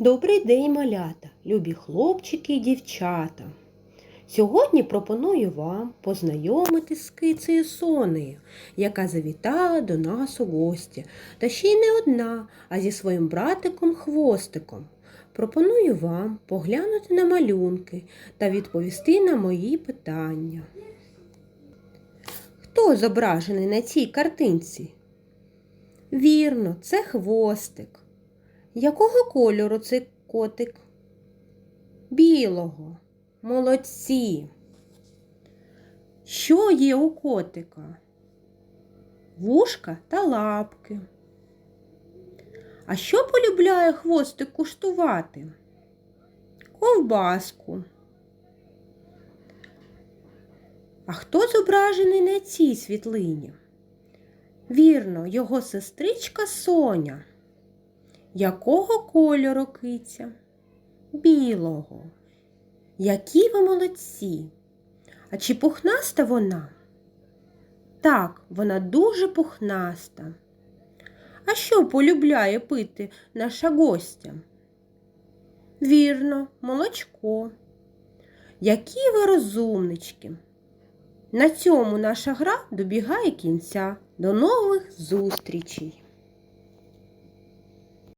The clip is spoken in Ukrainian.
Добрий день, малята, любі хлопчики і дівчата. Сьогодні пропоную вам познайомитись з кицею Сонею, яка завітала до нас у гості, та ще й не одна, а зі своїм братиком Хвостиком. Пропоную вам поглянути на малюнки та відповісти на мої питання. Хто зображений на цій картинці? Вірно, це хвостик. Якого кольору цей котик? Білого. Молодці. Що є у котика? Вушка та лапки. А що полюбляє хвостик куштувати? Ковбаску. А хто зображений на цій світлині? Вірно, його сестричка Соня. Якого кольору киця? Білого. Які ви молодці. А чи пухнаста вона? Так, вона дуже пухнаста. А що полюбляє пити наша гостя? Вірно, молочко. Які ви розумнички. На цьому наша гра добігає кінця. До нових зустрічей!